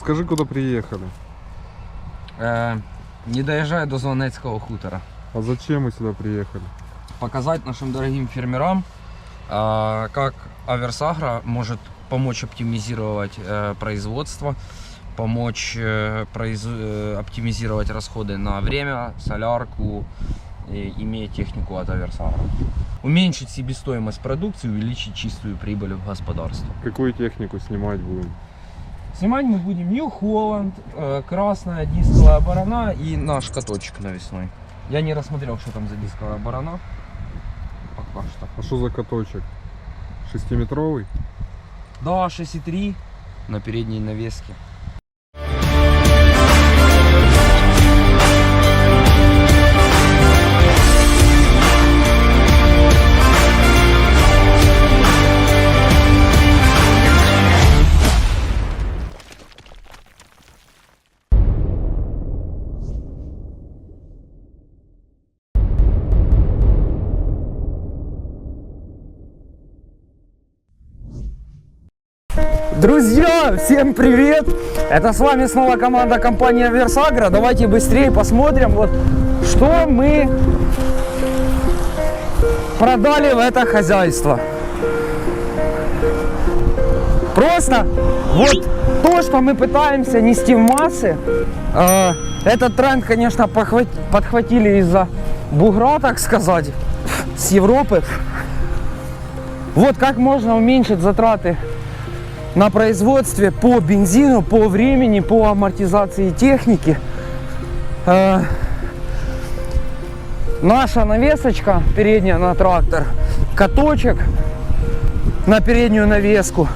Скажи, куда приехали. Е, не доезжая до Звонецкого хутора. А зачем мы сюда приехали? Показать нашим дорогим фермерам, а, как Аверсагра может помочь оптимизировать э, производство, помочь э, произ- э, оптимизировать расходы на время, солярку, и, имея технику от Аверсагра. Уменьшить себестоимость продукции, увеличить чистую прибыль в господарстве. Какую технику снимать будем? Снимать мы будем New Holland, э, красная дисковая барана и наш каточек навесной. Я не рассмотрел, что там за дисковая барана. Пока что. А что за каточек? Шестиметровый? Да, 6,3 на передней навеске. Всем привет! Это с вами снова команда компании Версагра. Давайте быстрее посмотрим, вот что мы продали в это хозяйство. Просто вот то, что мы пытаемся нести в массы, э, этот тренд, конечно, похват- подхватили из-за бугра, так сказать, с Европы. Вот как можно уменьшить затраты на производстве по бензину, по времени, по амортизации техники. Э, наша навесочка передняя на трактор, каточек на переднюю навеску.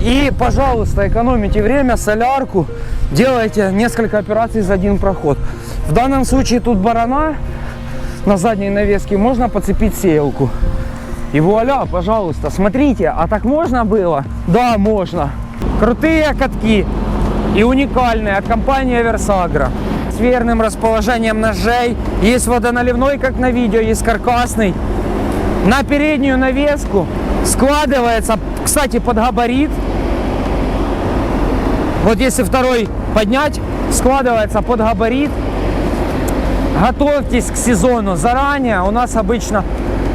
И, пожалуйста, экономите время, солярку, делайте несколько операций за один проход. В данном случае тут барана на задней навеске, можно подцепить сеялку. И вуаля, пожалуйста, смотрите, а так можно было? Да, можно. Крутые катки и уникальные от компании Версагра. С верным расположением ножей. Есть водоналивной, как на видео, есть каркасный. На переднюю навеску складывается, кстати, под габарит. Вот если второй поднять, складывается под габарит. Готовьтесь к сезону заранее. У нас обычно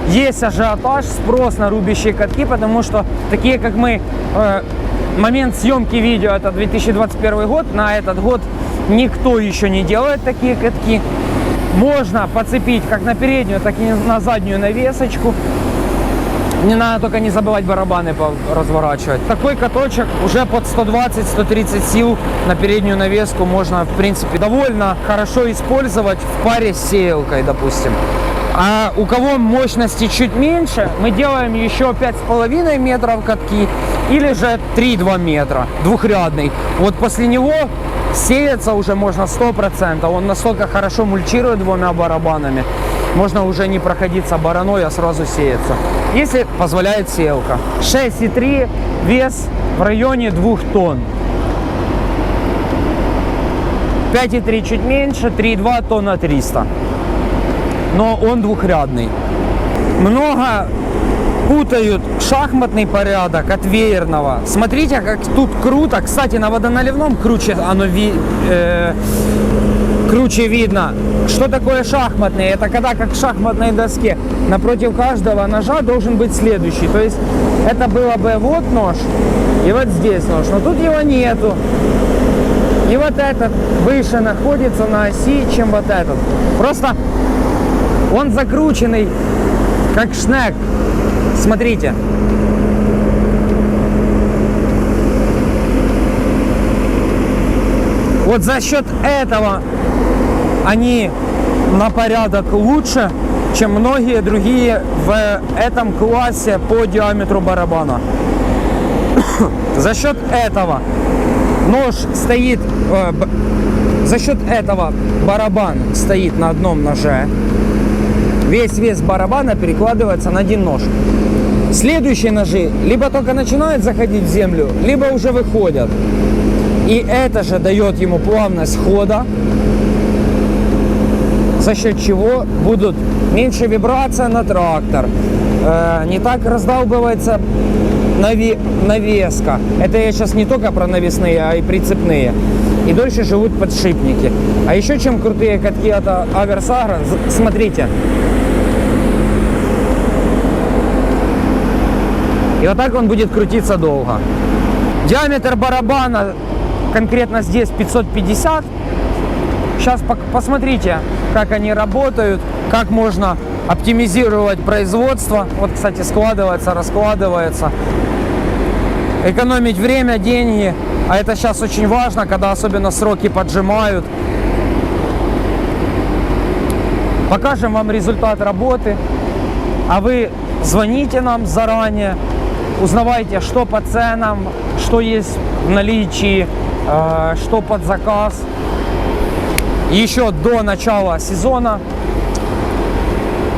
есть ажиотаж, спрос на рубящие катки, потому что такие, как мы, э, момент съемки видео, это 2021 год, на этот год никто еще не делает такие катки. Можно подцепить как на переднюю, так и на заднюю навесочку. Не надо только не забывать барабаны разворачивать. Такой каточек уже под 120-130 сил на переднюю навеску можно, в принципе, довольно хорошо использовать в паре с сеялкой, допустим. А у кого мощности чуть меньше, мы делаем еще 5,5 метров катки или же 3-2 метра, двухрядный. Вот после него сеяться уже можно 100%. Он настолько хорошо мульчирует двумя барабанами. Можно уже не проходиться бараной, а сразу сеяться. Если позволяет сеялка. 6,3 вес в районе 2 тонн. 5,3 чуть меньше, 3,2 тонна 300 но он двухрядный. Много путают шахматный порядок от веерного. Смотрите, как тут круто. Кстати, на водоналивном круче оно ви- э, круче видно. Что такое шахматный? Это когда как в шахматной доске напротив каждого ножа должен быть следующий. То есть это было бы вот нож и вот здесь нож, но тут его нету. И вот этот выше находится на оси, чем вот этот. Просто он закрученный, как шнек. Смотрите. Вот за счет этого они на порядок лучше, чем многие другие в этом классе по диаметру барабана. За счет этого нож стоит, э, б- за счет этого барабан стоит на одном ноже, весь вес барабана перекладывается на один нож. Следующие ножи либо только начинают заходить в землю, либо уже выходят. И это же дает ему плавность хода, за счет чего будут меньше вибрация на трактор, э, не так раздалбывается наве- навеска. Это я сейчас не только про навесные, а и прицепные. И дольше живут подшипники. А еще чем крутые катки от А- Аверсагра, смотрите. И вот так он будет крутиться долго. Диаметр барабана конкретно здесь 550. Сейчас посмотрите, как они работают, как можно оптимизировать производство. Вот, кстати, складывается, раскладывается. Экономить время, деньги. А это сейчас очень важно, когда особенно сроки поджимают. Покажем вам результат работы. А вы звоните нам заранее, узнавайте, что по ценам, что есть в наличии, э, что под заказ. Еще до начала сезона.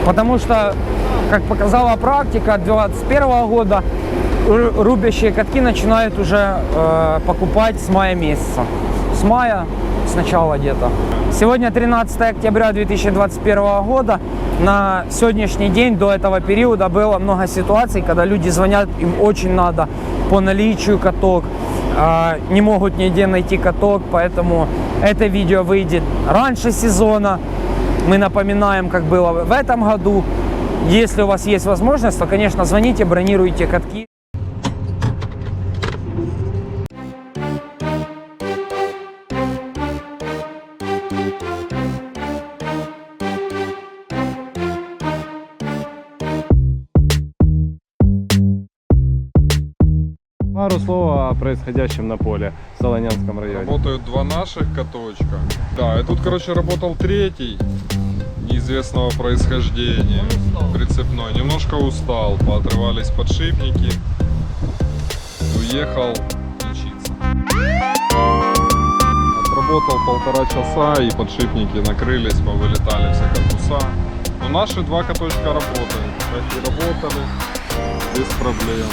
Потому что, как показала практика 2021 года, ру- рубящие катки начинают уже э, покупать с мая месяца. С мая, с начала где-то. Сегодня 13 октября 2021 года. На сегодняшний день до этого периода было много ситуаций, когда люди звонят, им очень надо по наличию каток, не могут нигде найти каток, поэтому это видео выйдет раньше сезона. Мы напоминаем, как было в этом году. Если у вас есть возможность, то, конечно, звоните, бронируйте катки. Пару слов о происходящем на поле в Солонянском районе. Работают два наших каточка. Да, и тут, короче, работал третий неизвестного происхождения. Прицепной. Немножко устал, поотрывались подшипники. Уехал лечиться. Отработал полтора часа и подшипники накрылись, повылетали все корпуса. Но наши два каточка работают. Так и работали без проблем.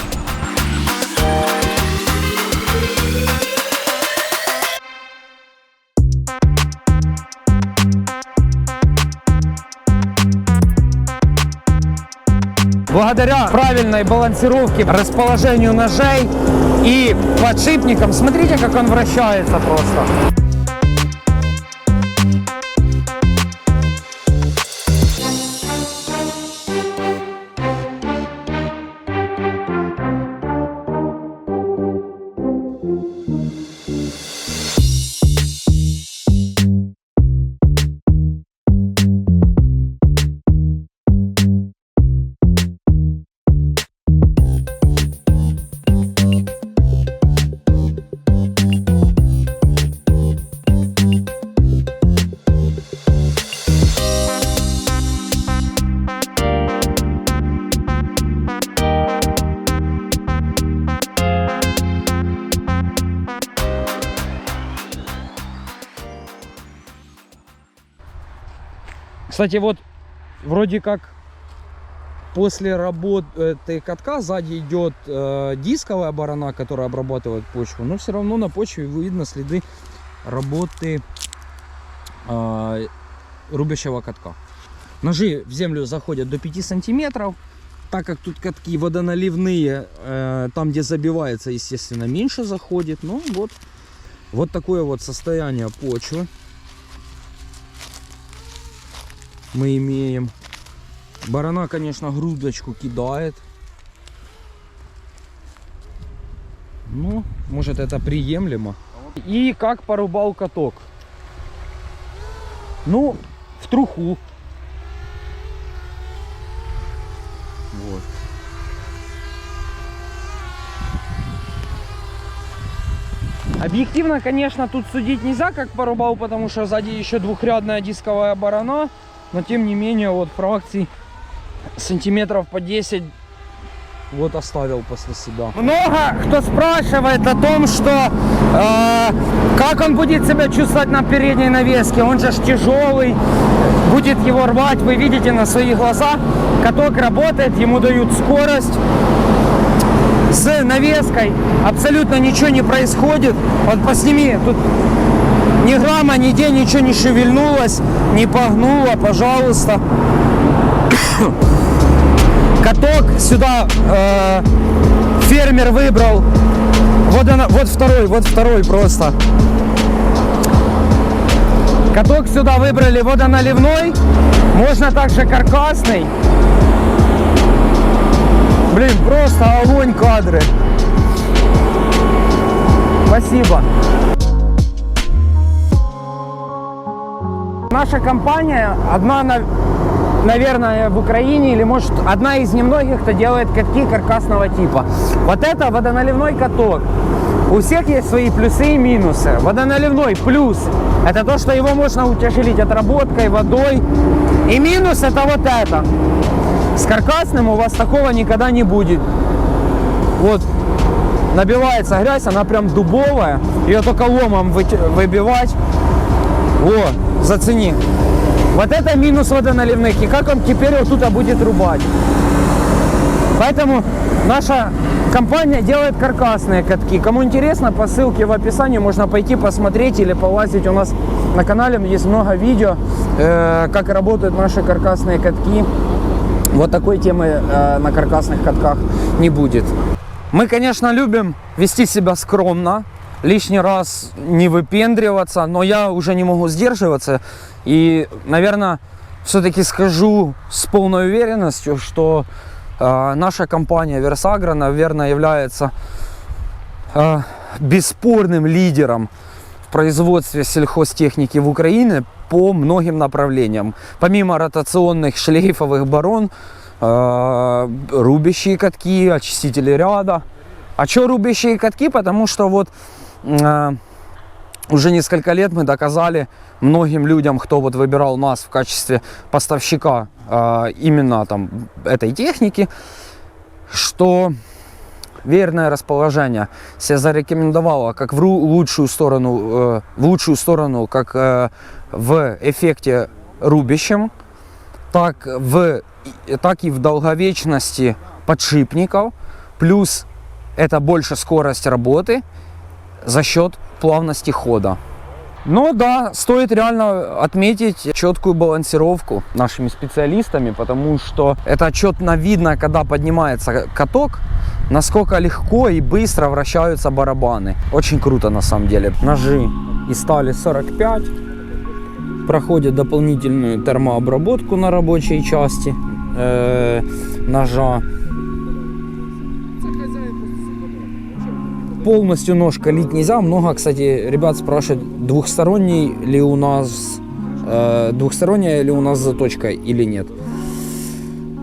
Благодаря правильной балансировке, расположению ножей и подшипникам, смотрите, как он вращается просто. Кстати, вот вроде как после работы катка сзади идет э, дисковая барана, которая обрабатывает почву, но все равно на почве видно следы работы э, рубящего катка. Ножи в землю заходят до 5 сантиметров, так как тут катки водоналивные, э, там где забивается, естественно, меньше заходит. Ну вот, вот такое вот состояние почвы мы имеем. Барана, конечно, грудочку кидает. Ну, может это приемлемо. И как порубал каток? Ну, в труху. Вот. Объективно, конечно, тут судить нельзя, как порубал, потому что сзади еще двухрядная дисковая барана. Но тем не менее, вот фракций сантиметров по 10 вот оставил после себя. Много кто спрашивает о том, что э, как он будет себя чувствовать на передней навеске. Он же ж тяжелый, будет его рвать. Вы видите на своих глазах, каток работает, ему дают скорость. С навеской абсолютно ничего не происходит. Вот посними, тут ни грамма, нигде ничего не шевельнулось, не погнуло, пожалуйста. Каток сюда э, фермер выбрал. Вот, она, вот второй, вот второй просто. Каток сюда выбрали водоналивной. Можно также каркасный. Блин, просто огонь кадры. Спасибо. Наша компания одна, на- наверное, в Украине или может одна из немногих, кто делает катки каркасного типа. Вот это водоналивной каток. У всех есть свои плюсы и минусы. Водоналивной плюс – это то, что его можно утяжелить отработкой, водой. И минус – это вот это. С каркасным у вас такого никогда не будет. Вот набивается грязь, она прям дубовая. Ее только ломом выбивать. О, зацени. Вот это минус водоналивных. И как он теперь вот тут будет рубать. Поэтому наша компания делает каркасные катки. Кому интересно, по ссылке в описании можно пойти посмотреть или полазить. У нас на канале есть много видео, э, как работают наши каркасные катки. Вот такой темы э, на каркасных катках не будет. Мы, конечно, любим вести себя скромно, лишний раз не выпендриваться, но я уже не могу сдерживаться. И, наверное, все-таки скажу с полной уверенностью, что э, наша компания Версагра, наверное, является э, бесспорным лидером в производстве сельхозтехники в Украине по многим направлениям. Помимо ротационных шлейфовых барон, э, рубящие катки, очистители ряда. А что рубящие катки? Потому что вот уже несколько лет мы доказали многим людям, кто вот выбирал нас в качестве поставщика э, именно там этой техники, что верное расположение. Себя зарекомендовало как в лучшую сторону, э, в лучшую сторону, как э, в эффекте рубящем, так, в, так и в долговечности подшипников, плюс это больше скорость работы за счет плавности хода. Ну да, стоит реально отметить четкую балансировку нашими специалистами, потому что это отчетно видно, когда поднимается каток, насколько легко и быстро вращаются барабаны. Очень круто на самом деле. Ножи из стали 45, проходят дополнительную термообработку на рабочей части э, ножа. Полностью нож калить нельзя. Много, кстати, ребят спрашивают, двухсторонний ли у нас э, двухсторонняя ли у нас заточка или нет.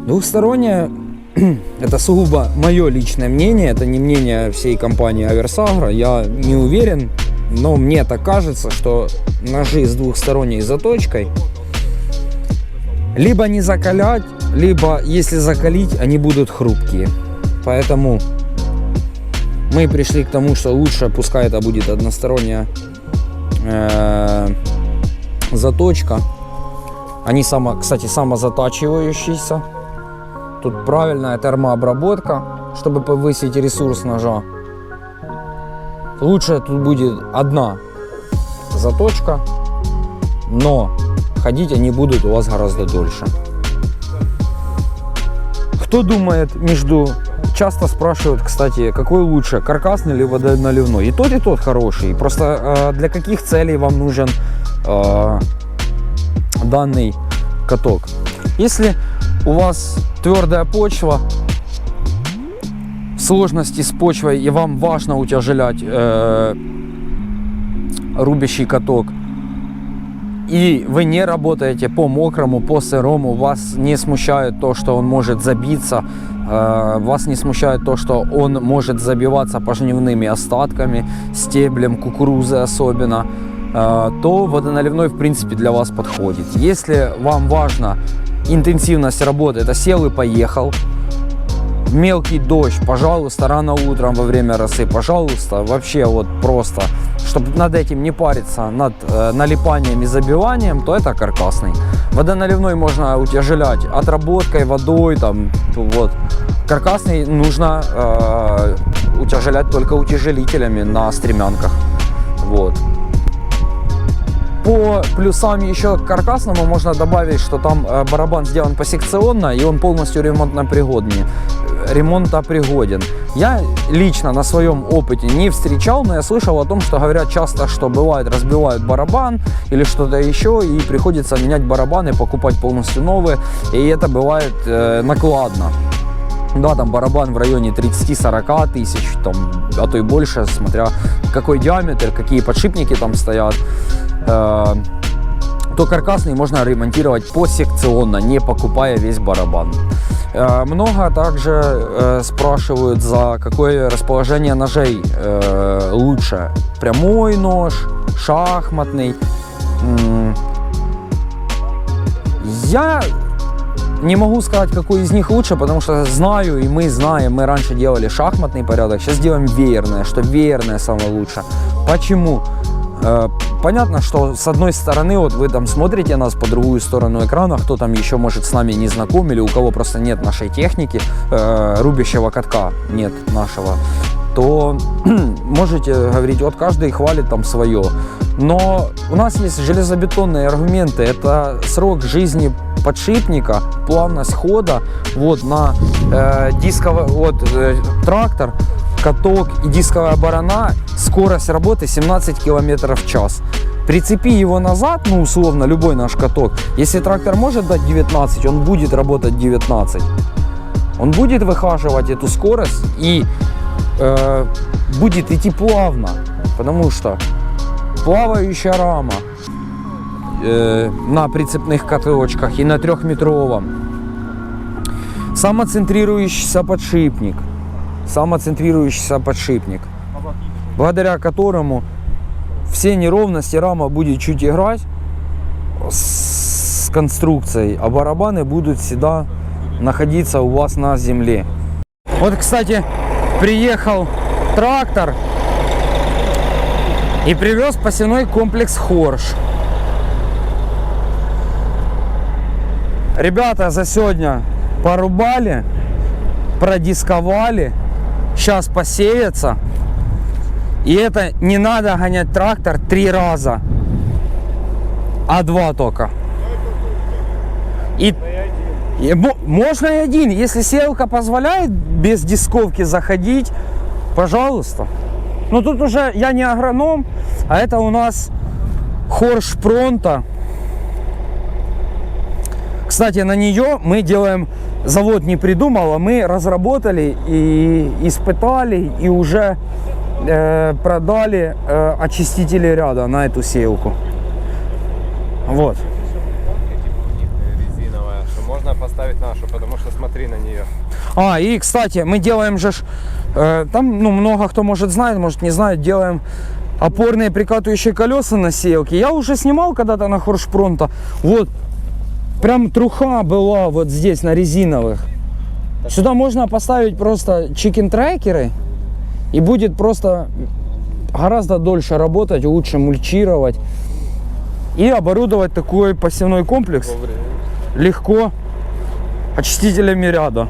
Двухсторонняя это сугубо мое личное мнение, это не мнение всей компании Аверсагра. Я не уверен, но мне так кажется, что ножи с двухсторонней заточкой либо не закалять, либо если закалить, они будут хрупкие. Поэтому мы пришли к тому, что лучше, пускай это будет односторонняя э, заточка. Они, само, кстати, самозатачивающиеся. Тут правильная термообработка, чтобы повысить ресурс ножа. Лучше тут будет одна заточка, но ходить они будут у вас гораздо дольше. Кто думает между... Часто спрашивают, кстати, какой лучше, каркасный или водоналивной? И тот, и тот хороший. Просто э, для каких целей вам нужен э, данный каток? Если у вас твердая почва, сложности с почвой, и вам важно утяжелять э, рубящий каток, и вы не работаете по мокрому, по сырому, вас не смущает то, что он может забиться, э, вас не смущает то, что он может забиваться пожнивными остатками, стеблем кукурузы особенно, э, то водоналивной в принципе для вас подходит. Если вам важна интенсивность работы, это сел и поехал, мелкий дождь, пожалуйста, рано утром во время росы, пожалуйста, вообще вот просто, чтобы над этим не париться, над э, налипанием и забиванием, то это каркасный. Водоналивной можно утяжелять отработкой, водой, там, вот. Каркасный нужно э, утяжелять только утяжелителями на стремянках, вот. По плюсам еще каркасному можно добавить, что там э, барабан сделан посекционно, и он полностью ремонтно-пригодный, э, ремонтопригоден. Я лично на своем опыте не встречал, но я слышал о том, что говорят часто, что бывает разбивают барабан или что-то еще, и приходится менять барабаны, покупать полностью новые, и это бывает э, накладно. Да, там барабан в районе 30-40 тысяч, там, а то и больше, смотря какой диаметр, какие подшипники там стоят. Э, то каркасный можно ремонтировать посекционно, не покупая весь барабан. Э, Много также э, спрашивают, за какое расположение ножей э, лучше. Прямой нож, шахматный. Я не могу сказать, какой из них лучше, потому что знаю, и мы знаем, мы раньше делали шахматный порядок, сейчас делаем веерное, что веерное самое лучшее. Почему? Э, Понятно, что с одной стороны, вот вы там смотрите нас по другую сторону экрана, кто там еще может с нами не знаком, или у кого просто нет нашей техники, э, рубящего катка нет нашего, то можете говорить, вот каждый хвалит там свое. Но у нас есть железобетонные аргументы. Это срок жизни подшипника, плавность хода вот на э, дисковый вот, э, трактор, каток и дисковая барана, скорость работы 17 км в час. Прицепи его назад, ну условно, любой наш каток. Если трактор может дать 19, он будет работать 19. Он будет выхаживать эту скорость и э, будет идти плавно, потому что плавающая рама э, на прицепных каточках и на трехметровом, самоцентрирующийся подшипник, самоцентрирующийся подшипник, благодаря которому все неровности рама будет чуть играть с конструкцией, а барабаны будут всегда находиться у вас на земле. Вот, кстати, приехал трактор и привез посевной комплекс Хорш. Ребята за сегодня порубали, продисковали, сейчас посеется. И это не надо гонять трактор три раза, а два только. И, и мо- можно и один, если сеялка позволяет без дисковки заходить, пожалуйста. Но тут уже я не агроном, а это у нас Хорш Пронто. Кстати, на нее мы делаем, завод не придумал, а мы разработали и испытали и уже э, продали э, очистители ряда на эту сеялку. Вот. резиновая, что можно поставить нашу, потому что смотри на нее. А, и, кстати, мы делаем же, там, ну, много кто может знает, может не знает, делаем опорные прикатывающие колеса на сеялке. Я уже снимал когда-то на Хоршпронто. Вот, прям труха была вот здесь на резиновых. Сюда можно поставить просто чикен-трекеры, и будет просто гораздо дольше работать, лучше мульчировать. И оборудовать такой посевной комплекс легко очистителями ряда.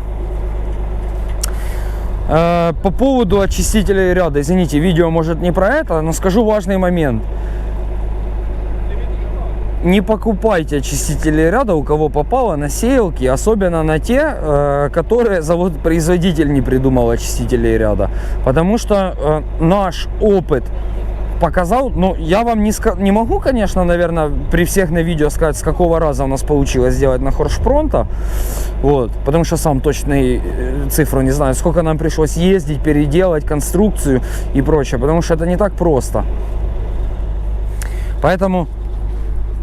Э, По поводу очистителей ряда, извините, видео может не про это, но скажу важный момент. Не покупайте очистители ряда, у кого попало, на сеялки, особенно на те, э, которые завод-производитель не придумал очистителей ряда. Потому что э, наш опыт показал, ну, я вам не, ска- не могу, конечно, наверное, при всех на видео сказать, с какого раза у нас получилось сделать на Хоршпронто, вот, потому что сам точной э, цифру не знаю, сколько нам пришлось ездить, переделать конструкцию и прочее, потому что это не так просто. Поэтому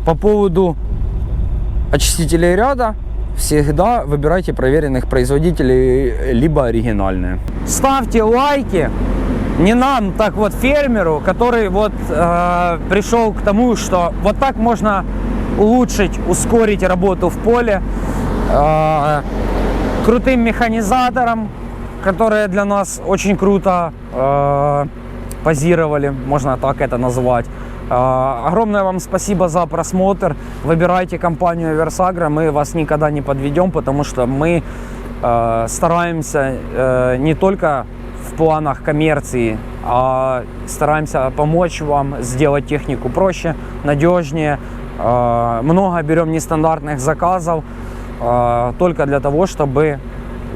по поводу очистителей ряда всегда выбирайте проверенных производителей, либо оригинальные. Ставьте лайки, не нам, так вот фермеру, который вот э, пришел к тому, что вот так можно улучшить, ускорить работу в поле, э, крутым механизаторам, которые для нас очень круто э, позировали, можно так это назвать. Э, Огромное вам спасибо за просмотр. Выбирайте компанию Версагра, мы вас никогда не подведем, потому что мы э, стараемся э, не только в планах коммерции, а стараемся помочь вам сделать технику проще, надежнее. Э, Много берем нестандартных заказов э, только для того, чтобы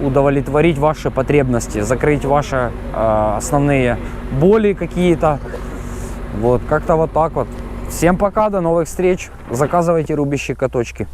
удовлетворить ваши потребности, закрыть ваши э, основные боли какие-то. Вот, как-то вот так вот. Всем пока, до новых встреч. Заказывайте рубящие каточки.